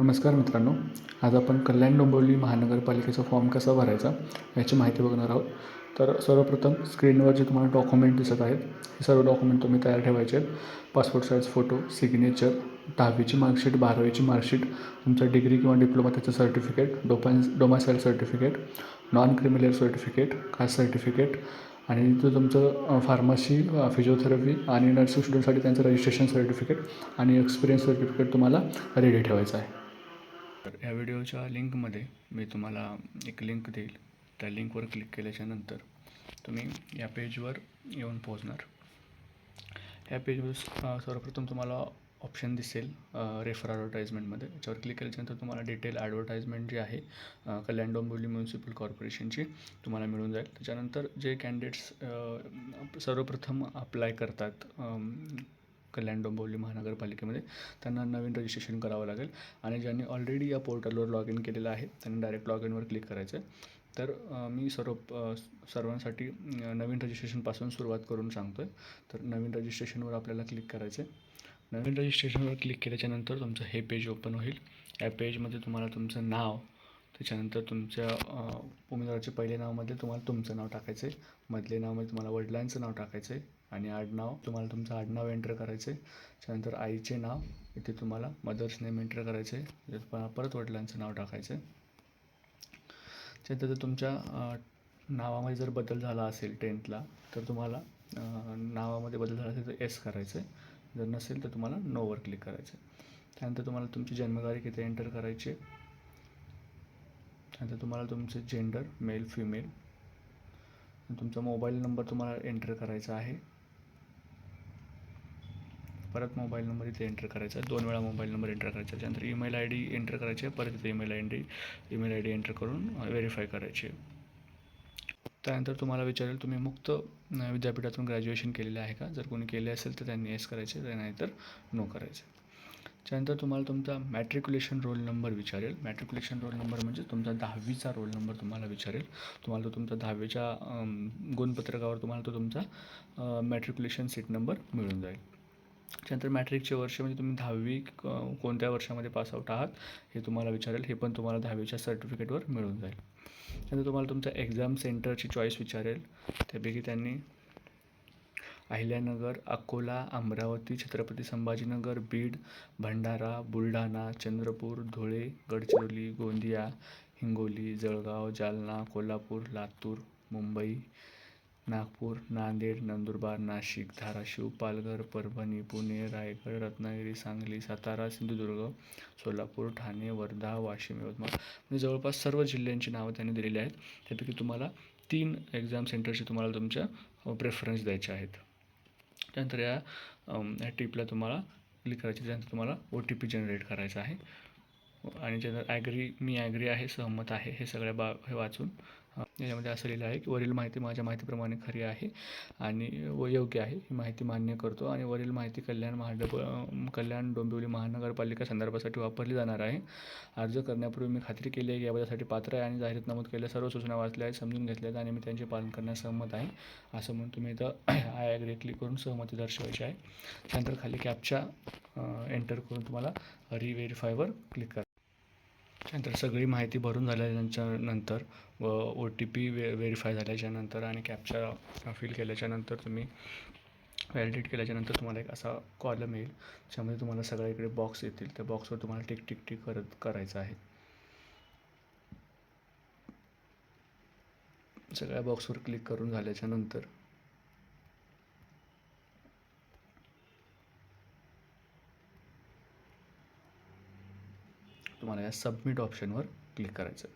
नमस्कार मित्रांनो आज आपण कल्याण डोंबिवली महानगरपालिकेचा फॉर्म कसा भरायचा याची माहिती बघणार आहोत. तर सर्वप्रथम स्क्रीनवर जे तुम्हाला डॉक्युमेंट दिसत आहेत हे सर्व डॉक्युमेंट तुम्ही तयार ठेवायचे आहेत. पासपोर्ट साईज फोटो सिग्नेचर दहावीची मार्कशीट बारावीची मार्कशीट तुमचं डिग्री किंवा डिप्लोमा त्याचं certificate dopa domicile certificate non criminal certificate caste certificate आणि जो तुमचं फार्मसी फिजिओथेरपी आणि नर्सिंग स्टुडंटसाठी त्यांचं रजिस्ट्रेशन सर्टिफिकेट आणि एक्सपिरियन्स सर्टिफिकेट तुम्हाला रेडी ठेवायचं आहे. तर या व्हिडिओच्या लिंकमध्ये मी तुम्हाला एक लिंक देईल. त्या लिंकवर क्लिक केल्याच्यानंतर तुम्ही या पेजवर येऊन पोहोचणार. ह्या पेजवर सर्वप्रथम तुम्हाला ऑप्शन दिसेल रेफर ॲडव्हर्टाईजमेंटमध्ये याच्यावर क्लिक केल्याच्यानंतर तुम्हाला डिटेल ॲडव्हर्टाईजमेंट जी आहे कल्याण डोंबिवली म्युन्सिपल कॉर्पोरेशनची तुम्हाला मिळून जाईल. त्याच्यानंतर जे कॅन्डिडेट्स सर्वप्रथम अप्लाय करतात कल्याण डोंबिवली महानगरपालिकेमध्ये. त्यांना नवीन रजिस्ट्रेशन करावं लागेल. आणि ज्यांनी ऑलरेडी या पोर्टलवर लॉग इन केलेलं आहे त्यांनी डायरेक्ट लॉग इनवर क्लिक करायचं आहे. तर मी सर्व सर्वांसाठी नवीन रजिस्ट्रेशनपासून सुरुवात करून सांगतो आहे तर नवीन रजिस्ट्रेशनवर आपल्याला क्लिक करायचं आहे. नवीन रजिस्ट्रेशनवर क्लिक केल्याच्यानंतर तुमचं हे पेज ओपन होईल. या पेजमध्ये तुम्हाला तुमचं नाव त्याच्यानंतर तुमच्या उमेदवाराचे पहिले नावामध्ये तुम्हाला तुमचं नाव टाकायचं आहे. मधले नावामध्ये तुम्हाला वडिलांचं नाव टाकायचं आहे. आणि आडनाव. तुम्हाला तुमचं आडनाव एंटर करायचं आहे त्यानंतर आईचे नाव. इथे तुम्हाला मदर्स नेम एंटर करायचे आहे परत वडिलांचं नाव टाकायचं आहे त्यानंतर तुमच्या नावामध्ये जर बदल झाला असेल टेन्थला तर तुम्हाला नावामध्ये बदल झाला असेल तर एस करायचं आहे जर नसेल तर तुम्हाला नोवर क्लिक करायचं आहे त्यानंतर तुम्हाला तुमची जन्मतारीख इथे एंटर करायची? आहे त्यानंतर तुम्हाला तुमचे जेंडर मेल फिमेल तुमचा मोबाईल नंबर तुम्हाला एंटर करायचा आहे. परत मोबाईल नंबर इथे एंटर करायचा आहे. दोन वेळा मोबाईल नंबर एंटर करायचा त्यानंतर ईमेल आय डी एंटर करायची आहे. परत इथे email I D email I D enter करून व्हेरीफाय करायची त्यानंतर तुम्हाला विचारेल तुम्ही मुक्त विद्यापीठातून ग्रॅज्युएशन केलेलं आहे का? जर कोणी केले असेल तर त्यांनी एस करायचे तर नाहीतर नो करायचे. त्यानंतर तुम्हाला तुमचा मॅट्रिक्युलेशन रोल नंबर विचारेल. मॅट्रिक्युलेशन रोल नंबर म्हणजे तुमचा दहावीचा रोल नंबर तुम्हाला विचारेल. तुम्हाला तो तुमचा दहावीच्या गुणपत्रकावर तुम्हाला तो तुमचा मॅट्रिक्युलेशन सीट नंबर मिळून जाईल. त्यानंतर मॅट्रिकचे वर्ष म्हणजे तुम्ही दहावी क- कोणत्या वर्षामध्ये पासआउट आहात हे तुम्हाला विचारेल. हे पण तुम्हाला दहावीच्या सर्टिफिकेटवर मिळून जाईल. त्यानंतर तुम्हाला तुमच्या एक्झाम सेंटरची चॉईस विचारेल. त्यापैकी त्यांनी अहिल्यानगर अकोला अमरावती छत्रपती संभाजीनगर बीड भंडारा बुलढाणा चंद्रपूर धुळे गडचिरोली गोंदिया हिंगोली जळगाव जालना कोल्हापूर लातूर मुंबई नागपूर नांदेड नंदुरबार नाशिक धाराशिव पालघर परभणी पुणे रायगड रत्नागिरी सांगली सातारा सिंधुदुर्ग सोलापूर ठाणे वर्धा वाशिम यवतमाळ. म्हणजे जवळपास सर्व जिल्ह्यांची नावं त्यांनी दिलेली आहेत. त्यापैकी तुम्हाला तीन एक्झाम सेंटरचे तुम्हाला तुमच्या प्रेफरन्स द्यायचे आहेत. त्यानंतर या अम, या टिपला तुम्हाला क्लिक करायची त्यानंतर तुम्हाला ओ टी पी जनरेट करायचा आहे. आणि ज्यानंतर ॲग्री मी ॲग्री आहे सहमत आहे हे सगळ्या बा हे वाचून याच्यामध्ये असं लिहिलं आहे की वरील माहिती माझ्या माहितीप्रमाणे खरी आहे आणि व योग्य आहे ही माहिती मान्य करतो आणि वरील माहिती कल्याण महाडप कल्याण डोंबिवली महानगरपालिका संदर्भासाठी वापरली जाणार आहे. अर्ज करण्यापूर्वी मी खात्री केली आहे की याबद्दलसाठी पात्र आहे आणि जाहिरात नमूद केलेल्या सर्व सूचना वाचल्या आहेत समजून घेतल्या आहेत आणि मी त्यांचे पालन करण्यास सहमत आहे. असं म्हणून तुम्ही इथं आय ॲग्री क्लिक करून सहमती दर्शवायची आहे. त्यानंतर खाली कॅपच्या एंटर करून तुम्हाला रिव्हेरीफायवर क्लिक करा. त्यानंतर सगळी माहिती भरून झाल्याच्यानंतर व ओ टी पी वे व्हेरीफाय झाल्याच्यानंतर आणि कॅपचा फिल केल्याच्यानंतर तुम्ही व्हॅलिडेट केल्याच्यानंतर तुम्हाला एक असा कॉलम येईल ज्यामध्ये तुम्हाला सगळ्या इकडे बॉक्स येतील. त्या बॉक्सवर तुम्हाला टिक टिक टिक करत करायचं आहे. सगळ्या बॉक्सवर क्लिक करून झाल्याच्यानंतर तुम्हाला या सबमिट ऑप्शनवर क्लिक करायचं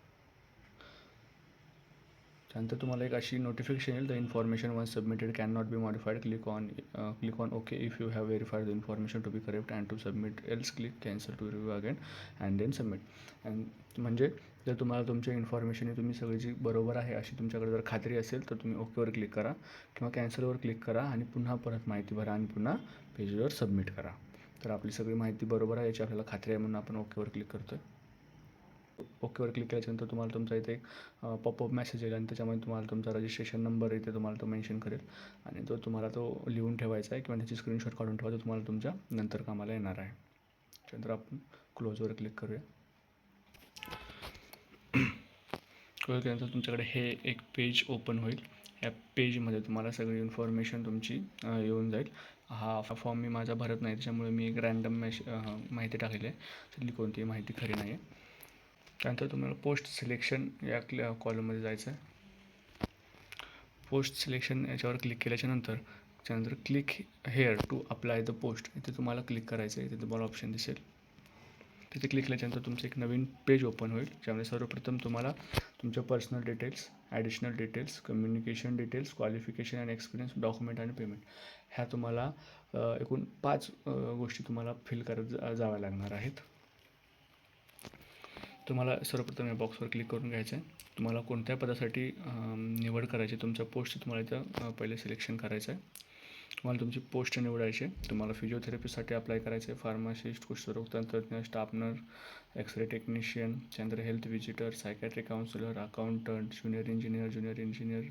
त्यानंतर तुम्हाला एक अशी नोटिफिकेशन येईल the information one submitted can not be modified click on click on okay if you have verified the information to be correct and to submit else click cancel to review again and then submit and म्हणजे जर तुम्हाला तुमच्या information ही तुम्ही सगळी जी बरोबर आहे अशी तुमच्याकडे जर खात्री असेल तर तुम्ही ओकेवर क्लिक करा किंवा कॅन्सलवर क्लिक करा आणि पुन्हा परत माहिती भरा आणि पुन्हा पेजवर सबमिट करा. तर आपली सगळी माहिती बरोबर आहे याची आपल्याला खात्री आहे म्हणून आपण ओकेवर क्लिक करतो आहे ओकेवर क्लिक केल्याच्यानंतर तुम्हाला तुमचा इथे एक पॉपअप मेसेज येईल आणि त्याच्यामध्ये तुम्हाला तुमचा रजिस्ट्रेशन नंबर इथे तुम्हाला तो मेन्शन करेल. आणि तो तुम्हाला तो लिहून ठेवायचा आहे किंवा त्याची स्क्रीनशॉट काढून ठेवा तो तुम्हाला तुमच्या नंतर कामाला येणार आहे. त्यानंतर आपण क्लोजवर क्लिक करूया. क्लोज केल्यानंतर तुमच्याकडे हे एक पेज ओपन होईल. या पेजमध्ये तुम्हाला सगळी इन्फॉर्मेशन तुमची येऊन जाईल. हा फॉर्म मी माझा भरत नाही त्याच्यामुळे मी एक रॅन्डम मेश माहिती टाकलेली आहे. त्यातली कोणतीही माहिती खरी नाही आहे त्यानंतर तुम्हाला पोस्ट सिलेक्शन या क्ल कॉलममध्ये जायचं आहे. पोस्ट सिलेक्शन याच्यावर क्लिक केल्याच्यानंतर त्यानंतर click here to apply the post इथे तुम्हाला क्लिक करायचं आहे इथे तुम्हाला ऑप्शन दिसेल. तिथे क्लिक केल्याच्यानंतर तुमचं एक नवीन पेज ओपन होईल ज्यामध्ये सर्वप्रथम तुम्हाला तुमच्या personal details additional details communication details qualification and experience document आणि पेमेंट ह्या तुम्हाला एकूण पाच गोष्टी तुम्हाला फिल करत जा जाव्या लागणार आहेत. तुम्हाला सर्वप्रथम या बॉक्सवर क्लिक करून घ्यायचं आहे तुम्हाला कोणत्या पदासाठी निवड करायची तुमच्या पोस्ट तुम्हाला इथं पहिले सिलेक्शन करायचं आहे तुम्हाला तुमची पोस्ट निवडायची आहे. तुम्हाला फिजिओथेरपीसाठी अप्लाय करायचं आहे फार्मासिस्ट कुष्ठरोग तंत्रज्ञ staff nurse x ray technician त्यानंतर health visitor psychiatry counsellor accountant junior engineer junior engineer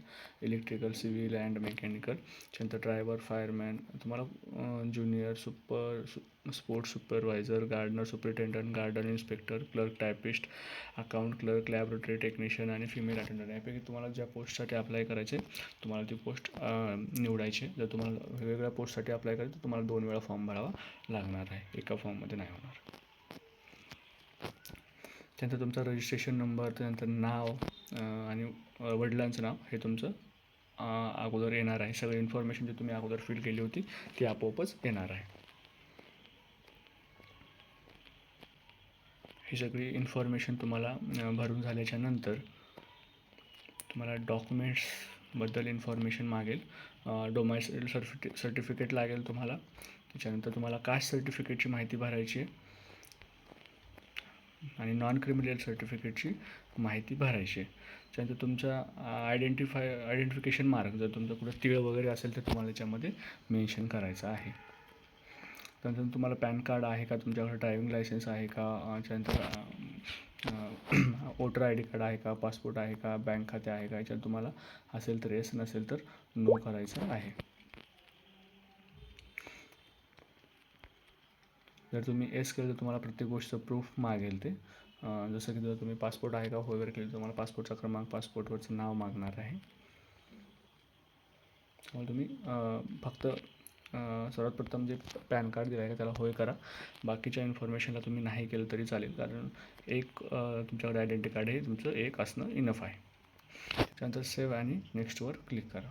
electrical civil and mechanical त्यानंतर ड्रायव्हर फायरमॅन तुम्हाला junior super sports supervisor gardener superintendent garden inspector clerk typist account clerk laboratory technician आणि female attendant यापैकी तुम्हाला ज्या पोस्टसाठी apply करायचे तुम्हाला ती post निवडायची. जर तुम्हाला वेगवेगळ्या पोस्टसाठी अप्लाय करायचं तर तुम्हाला दोन वेळा फॉर्म भरावा लागणार आहे. एका फॉर्ममध्ये नाही होणार. त्यानंतर तुमचा रजिस्ट्रेशन नंबर त्यानंतर नाव आणि वडिलांचं नाव हे तुमचं अगोदर येणार आहे. सगळी इन्फॉर्मेशन जी तुम्ही अगोदर फिल केली होती ती आपोआपच येणार आहे. ही सगळी इन्फॉर्मेशन तुम्हाला भरून झाल्याच्यानंतर तुम्हाला डॉक्युमेंट्सबद्दल इन्फॉर्मेशन मागेल. डोमायसिल सर्टिफि सर्टिफिकेट लागेल तुम्हाला. त्याच्यानंतर तुम्हाला कास्ट सर्टिफिकेटची माहिती भरायची आहे. आणि नॉन क्रिमिनल सर्टिफिकेटची माहिती भरायची आहे. त्यानंतर तुमचा आयडेंटिफाय आयडेंटिफिकेशन मार्क जर तुमचं कुठं तिळ वगैरे असेल तर तुम्हाला त्याच्यामध्ये मेन्शन करायचं आहे. त्यानंतर तुम्हाला पॅन कार्ड आहे का? तुमच्याकडे ड्रायव्हिंग लायसन्स आहे का? त्यानंतर वोटर आय डी कार्ड आहे का? पासपोर्ट आहे का? बँक खाते आहे का? याच्यात तुम्हाला असेल तर येस नसेल तर नो करायचं आहे. जर तुम्ही एस केलं तर तुम्हाला प्रत्येक गोष्टीचं प्रूफ मागेल ते. जसं की जर तुम्ही पासपोर्ट आहे का हो वगैरे केलं तर तुम्हाला पासपोर्टचा क्रमांक पासपोर्टवरचं नाव मागणार आहे. त्यामुळे तुम्ही फक्त सर्वात प्रथम जे पॅन कार्ड दिलं आहे का त्याला होय करा. बाकीच्या इन्फॉर्मेशनला तुम्ही नाही केलं तरी चालेल कारण एक तुमच्याकडे आयडेंटी कार्ड हे तुमचं एक असणं इनफ आहे. त्यानंतर सेव्ह आणि नेक्स्टवर क्लिक करा.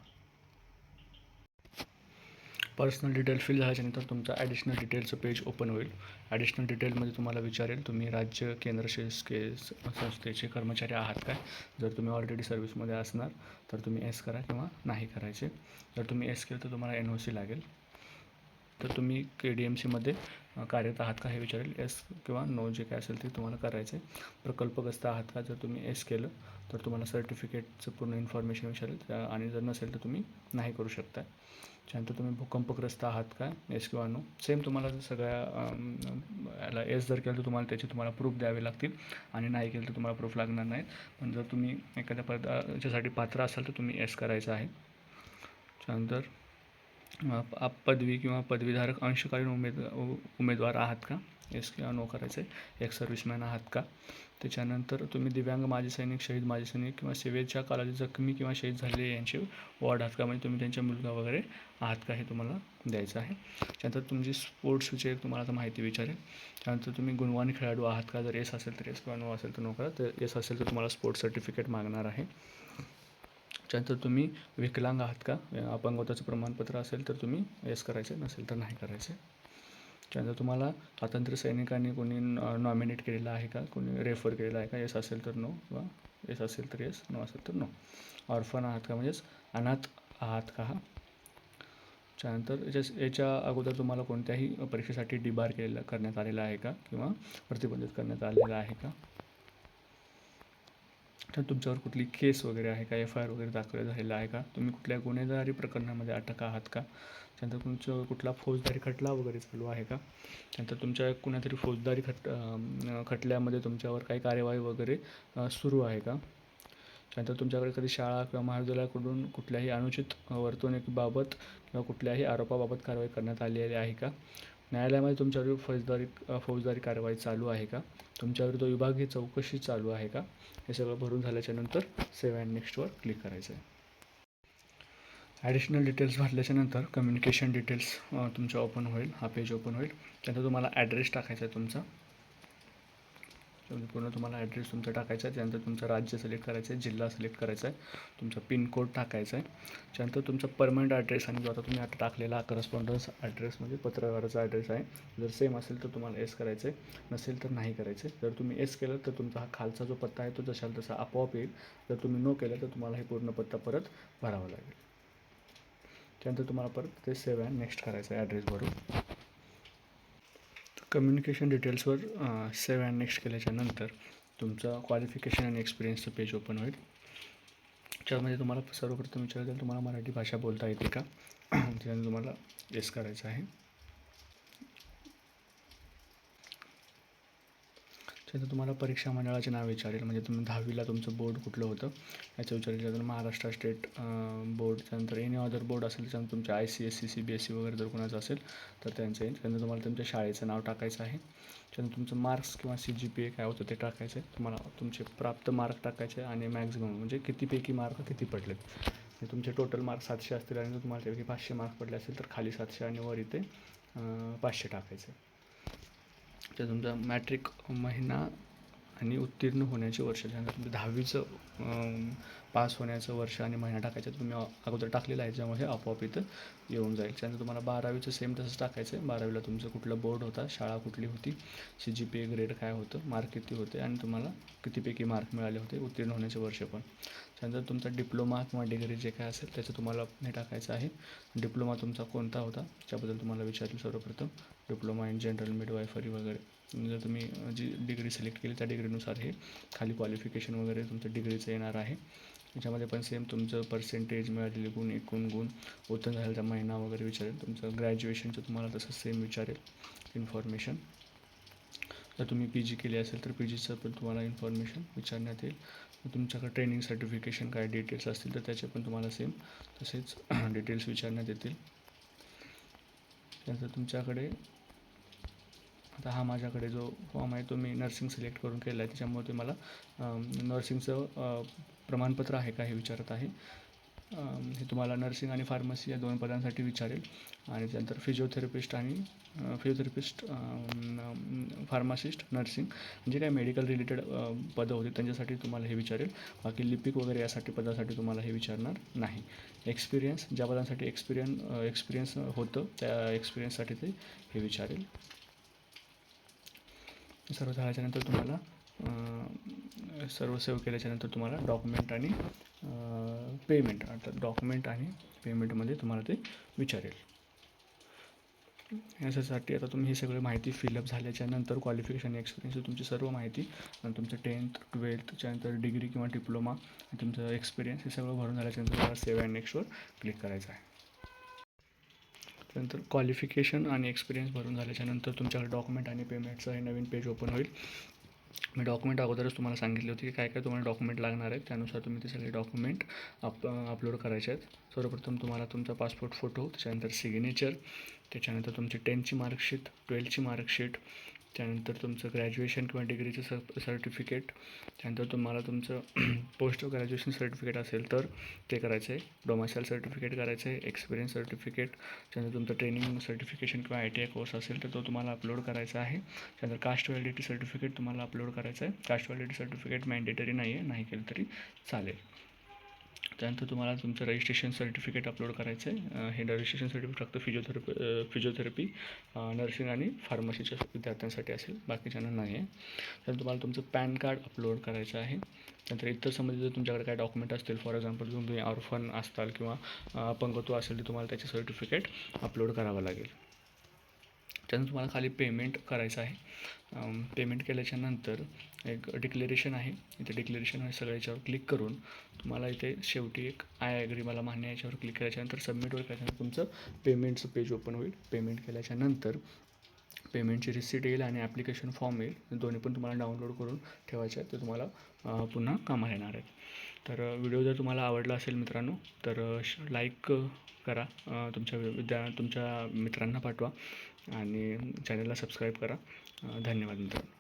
पर्सनल डिटेल फिल झाल्याच्यानंतर तुमचं ॲडिशनल डिटेलचं पेज ओपन होईल. ॲडिशनल डिटेलमध्ये तुम्हाला विचारेल तुम्ही राज्य केंद्र शासकीय संस्थेचे कर्मचारी आहात काय? जर तुम्ही ऑलरेडी सर्व्हिसमध्ये असणार तर तुम्ही एस करा किंवा नाही करायचे. जर तुम्ही एस केलं तर तुम्हाला एन ओ सी लागेल. तर तुम्ही के डी एम सीमध्ये कार्यरत आहात का हे विचारेल. एस किंवा नो जे काय असेल ते तुम्हाला करायचं आहे प्रकल्पग्रस्त आहात का जर तुम्ही एस केलं तर तुम्हाला सर्टिफिकेटचं पूर्ण इन्फॉर्मेशन विचारेल. आणि जर नसेल तर तुम्ही नाही करू शकता त्यानंतर तुम्ही भूकंपग्रस्त आहात का एस किंवा नो सेम तुम्हाला सगळ्या याला एस जर केलं तर तुम्हाला त्याचे तुम्हाला प्रूफ द्यावे लागतील. आणि नाही केलं तर तुम्हाला प्रूफ लागणार नाही पण जर तुम्ही एखाद्या पदाच्यासाठी पात्र असाल तर तुम्ही एस करायचं आहे. त्यानंतर आप पदवी किंवा पदवीधारक अंशकालीन उमेद उमेदवार आहात का? एस किंवा नो करायचं आहे एक सर्व्हिसमॅन आहात का? त्याच्यानंतर तुम्ही दिव्यांग माजी सैनिक शहीद माजी सैनिक किंवा सेवेच्या कालावधी जखमी किंवा शहीद झालेले यांचे वॉर्ड आहात का? म्हणजे तुम्ही त्यांच्या मुलगा वगैरे आहात का? हे तुम्हाला द्यायचं आहे. त्यानंतर तुमची स्पोर्ट्सविषयी तुम्हाला आता माहिती विचारेल. त्यानंतर तुम्ही गुणवान खेळाडू आहात का? जर एस असेल तर एस किंवा नो असेल तर नो करा. तर एस असेल तर तुम्हाला स्पोर्ट्स सर्टिफिकेट मागणार आहे. त्यानंतर तुम्ही विकलांग आहात का? अपंगत्वाचं प्रमाणपत्र असेल तर तुम्ही यस करायचं नसेल तर नाही करायचे. त्यानंतर तुम्हाला स्वातंत्र्य सैनिकांनी कोणी नॉमिनेट केलेलं आहे का? कोणी रेफर केलेला आहे का? येस असेल तर नो किंवा येस असेल तर येस नो असेल तर नो ऑर्फन आहात का? म्हणजेच अनाथ आहात का? हा त्यानंतर याच्या याच्या अगोदर तुम्हाला कोणत्याही परीक्षेसाठी डिबार केलेला करण्यात आलेला आहे का? किंवा प्रतिबंधित करण्यात आलेला आहे का? तर तुमच्यावर कुठली केस वगैरे आहे का? एफ आय आर वगैरे दाखल झालेला आहे का? तुम्ही कुठल्या गुन्हेगारी प्रकरणामध्ये अटक आहात का? त्यानंतर तुमचं कुठला फौजदारी खटला वगैरे चालू आहे का? त्यानंतर तुमच्या कुणातरी फौजदारी खट खटल्यामध्ये तुमच्यावर काही कार्यवाही वगैरे सुरू आहे का? त्यानंतर तुमच्याकडे कधी शाळा किंवा महाविद्यालयाकडून कुठल्याही अनुचित वर्तणुकीबाबत किंवा कुठल्याही आरोपाबाबत कारवाई करण्यात आलेली आहे का? न्यायालयामध्ये तुमच्यावर फौजदारी फौजदारी कारवाई चालू आहे का? तुमच्याविरुद्ध विभागीय चौकशी चालू आहे का? हे सगळं भरून झाल्याच्यानंतर सेव्ह अँड नेक्स्टवर क्लिक करायचं आहे ॲडिशनल डिटेल्स भरल्याच्यानंतर कम्युनिकेशन डिटेल्स तुमचं ओपन होईल. हा पेज ओपन होईल. त्यानंतर तुम्हाला ॲड्रेस टाकायचा आहे तुमचा. तुम्ही पूर्ण तुम्हाला ॲड्रेस तुमचा टाकायचा आहे. त्यानंतर तुमचं राज्य सिलेक्ट करायचं आहे जिल्हा सिलेक्ट करायचा आहे तुमचा पिनकोड टाकायचा आहे त्यानंतर तुमचा परमनंट ॲड्रेस आणि जो आता तुम्ही आता टाकलेला करस्पॉन्डन्स ॲड्रेस म्हणजे पत्रकाराचा ॲड्रेस आहे. जर सेम असेल तर तुम्हाला एस करायचं आहे नसेल तर नाही करायचं आहे जर तुम्ही एस केलं तर तुमचा हा खालचा जो पत्ता आहे तो जशाला तसा आपोआप येईल. जर तुम्ही नो केलं तर तुम्हाला हे पूर्ण पत्ता परत भरावा लागेल. त्यानंतर तुम्हाला परत ते सेव्ह अँड नेक्स्ट करायचं आहे ॲड्रेस भरून. कम्युनिकेशन डिटेल्सवर सेव्ह अँड नेक्स्ट केल्याच्यानंतर तुमचं क्वालिफिकेशन आणि एक्सपिरियन्सचं पेज ओपन होईल. त्यामध्ये तुम्हाला सर्वप्रथम विचारलं जाईल तुम्हाला मराठी भाषा बोलता येते का? त्याने तुम्हाला येस करायचं आहे. त्यानंतर तुम्हाला परीक्षा मंडळाचे नाव विचारेल. म्हणजे तुम्ही दहावीला तुमचं बोर्ड कुठलं होतं? याचं विचारेल त्यानंतर महाराष्ट्र स्टेट बोर्ड त्यानंतर एनी अदर बोर्ड असेल त्यानंतर तुमच्या I C S C C B S C वगैरे जर कोणाचं असेल तर त्यांचं येईल. त्यानंतर तुम्हाला तुमच्या शाळेचं नाव टाकायचं आहे. त्यानंतर तुमचं मार्क्स किंवा सी जी पी ए काय होतं ते टाकायचं आहे. तुम्हाला तुमचे प्राप्त मार्क टाकायचे आणि मॅक्झिमम म्हणजे कितीपैकी मार्क किती पडलेत. म्हणजे तुमचे टोटल मार्क सातशे असतील आणि जर तुम्हाला त्यापैकी पाचशे मार्क पडले असेल तर खाली सातशे आणि वर इथे पाचशे टाकायचे तर तुमचा मॅट्रिक महिना आणि उत्तीर्ण होण्याचे वर्ष त्यानंतर तुमचं दहावीचं पास होण्याचं वर्ष आणि महिना टाकायचं तुम्ही अगोदर टाकलेलं आहे ज्यामुळे हे आपोआप इथं येऊन जाईल. त्यानंतर तुम्हाला बारावीचं सेम तसंच टाकायचं आहे बारावीला तुमचं कुठलं बोर्ड होता शाळा कुठली होती C G P A grade काय होतं मार्क किती होते आणि तुम्हाला कितीपैकी मार्क मिळाले होते उत्तीर्ण होण्याचे वर्ष पण. त्यानंतर तुमचा डिप्लोमा किंवा डिग्री जे काय असेल त्याचं तुम्हाला हे टाकायचं आहे. डिप्लोमा तुमचा कोणता होता त्याबद्दल तुम्हाला विचारलं सर्वप्रथम. डिप्लोमा इन जनरल मिडवायफरी वगैरे. जर तुम्ही जी डिग्री सिलेक्ट केली त्या डिग्रीनुसार हे खाली क्वालिफिकेशन वगैरे तुमचं डिग्रीचं येणार आहे. त्याच्यामध्ये पण सेम तुमचं पर्सेंटेज मिळालेले गुण एकूण गुण. उत्तीर्ण झाल्याचा महिना वगैरे विचारेल. तुमचं ग्रॅज्युएशनचं तुम्हाला तसं सेम विचारेल इन्फॉर्मेशन जर तुम्ही पी जी केली असेल तर पी जीचं पण तुम्हाला इन्फॉर्मेशन विचारण्यात येईल. तुमच्याकडे ट्रेनिंग सर्टिफिकेशन काय डिटेल्स असतील तर त्याचे पण तुम्हाला सेम तसेच डिटेल्स विचारण्यात येतील. त्यानंतर तुमच्याकडे आता हा माझ्याकडे जो फॉर्म आहे तो मी नर्सिंग सिलेक्ट करून केला आहे त्याच्यामुळे ते मला नर्सिंगचं प्रमाणपत्र आहे का हे विचारत आहे. हे तुम्हाला नर्सिंग आणि फार्मसी या दोन पदांसाठी विचारेल. आणि त्यानंतर फिजिओथेरपिस्ट आणि फिजिओथेरपिस्ट फार्मासिस्ट नर्सिंग म्हणजे काय मेडिकल रिलेटेड पदं होती त्यांच्यासाठी तुम्हाला हे विचारेल. बाकी लिपिक वगैरे यासाठी पदासाठी तुम्हाला हे विचारणार नाही. एक्सपिरियन्स ज्या पदांसाठी एक्सपिरियन एक्सपिरियन्स होतं त्या एक्सपिरियन्ससाठी ते हे विचारेल. सर्व झाल्याच्यानंतर तुम्हाला सर्व सेव्ह केल्याच्यानंतर तुम्हाला डॉक्युमेंट आणि पेमेंट अर्थात डॉक्युमेंट आणि पेमेंटमध्ये तुम्हाला ते विचारेल. याच्यासाठी आता तुम्ही ही सगळी माहिती फिलअप झाल्याच्यानंतर क्वालिफिकेशन एक्सपिरियन्स तुमची सर्व माहिती तुमचं टेन्थ ट्वेल्थच्यानंतर डिग्री किंवा डिप्लोमा तुमचं एक्सपिरियन्स हे सगळं भरून झाल्याच्यानंतर तुम्हाला सेव्ह अँड नेक्स्टवर क्लिक करायचं आहे. त्यानंतर क्वालिफिकेशन आणि एक्सपिरियन्स भरून झाल्याच्यानंतर तुमच्याकडे डॉक्युमेंट आणि पेमेंटचं हे नवीन पेज ओपन होईल. मी डॉक्युमेंट अगोदरच तुम्हाला सांगितले होते की काय काय तुम्हाला डॉक्युमेंट लागणार आहेत. त्यानुसार तुम्ही ते सगळे डॉक्युमेंट अप अपलोड करायचे आहेत. सर्वप्रथम तुम्हाला तुमचा पासपोर्ट फोटो त्याच्यानंतर सिग्नेचर त्याच्यानंतर तुमची टेनची मार्कशीट ट्वेल्थची मार्कशीट त्यानंतर तुमचं ग्रॅज्युएशन किंवा डिग्रीचं सर सर्टिफिकेट त्यानंतर तुम्हाला तुमचं पोस्ट ग्रॅज्युएशन सर्टिफिकेट असेल तर ते करायचं आहे डोमासाईल सर्टिफिकेट करायचं आहे एक्सपिरियन्स सर्टिफिकेट त्यानंतर तुमचं ट्रेनिंग सर्टिफिकेशन किंवा आय टी आय कोर्स असेल तर तो तुम्हाला अपलोड करायचा आहे. त्यानंतर कास्ट व्हॅलिडिटी सर्टिफिकेट तुम्हाला अपलोड करायचं आहे कास्ट व्हॅलिडिटी सर्टिफिकेट मॅन्डेटरी नाही आहे नाही केलं तरी चालेल. त्यानंतर तुम्हाला तुमचं रजिस्ट्रेशन सर्टिफिकेट अपलोड करायचं आहे हे रजिस्ट्रेशन सर्टिफिकेट फक्त फिजिओथेरपी फिजिओथेरपी नर्सिंग आणि फार्मसीच्या विद्यार्थ्यांसाठी असेल. बाकीच्यांना नाही आहे तर तुम्हाला तुमचं पॅन कार्ड अपलोड करायचं आहे. त्यानंतर इतर संबंधित जर तुमच्याकडे काय डॉक्युमेंट असतील फॉर एक्झाम्पल तुम्ही ऑर्फन असताल किंवा अपंगत्व असेल तर तुम्हाला त्याचे सर्टिफिकेट अपलोड करावं लागेल. त्यानंतर तुम्हाला खाली पेमेंट करायचं आहे. पेमेंट केल्याच्यानंतर एक डिक्लेरेशन आहे. इथे डिक्लेरेशन आहे सगळ्या याच्यावर क्लिक करून तुम्हाला इथे शेवटी एक आय ॲग्री मला मान्य याच्यावर क्लिक केल्याच्यानंतर सबमिटवर केल्याच्यानंतर तुमचं पेमेंटचं पेज ओपन होईल. पेमेंट केल्याच्यानंतर पेमेंटची रिसिट येईल आणि ॲप्लिकेशन फॉर्म येईल. दोन्ही पण तुम्हाला डाउनलोड करून ठेवायचे आहेत. ते तुम्हाला पुन्हा कामाला येणार आहेत. तर व्हिडिओ जर तुम्हाला आवडला असेल मित्रांनो तर लाईक करा. तुमच्या विद्या तुमच्या मित्रांना पाठवा. आणि चॅनलला सबस्क्राईब करा. धन्यवाद मित्रांनो.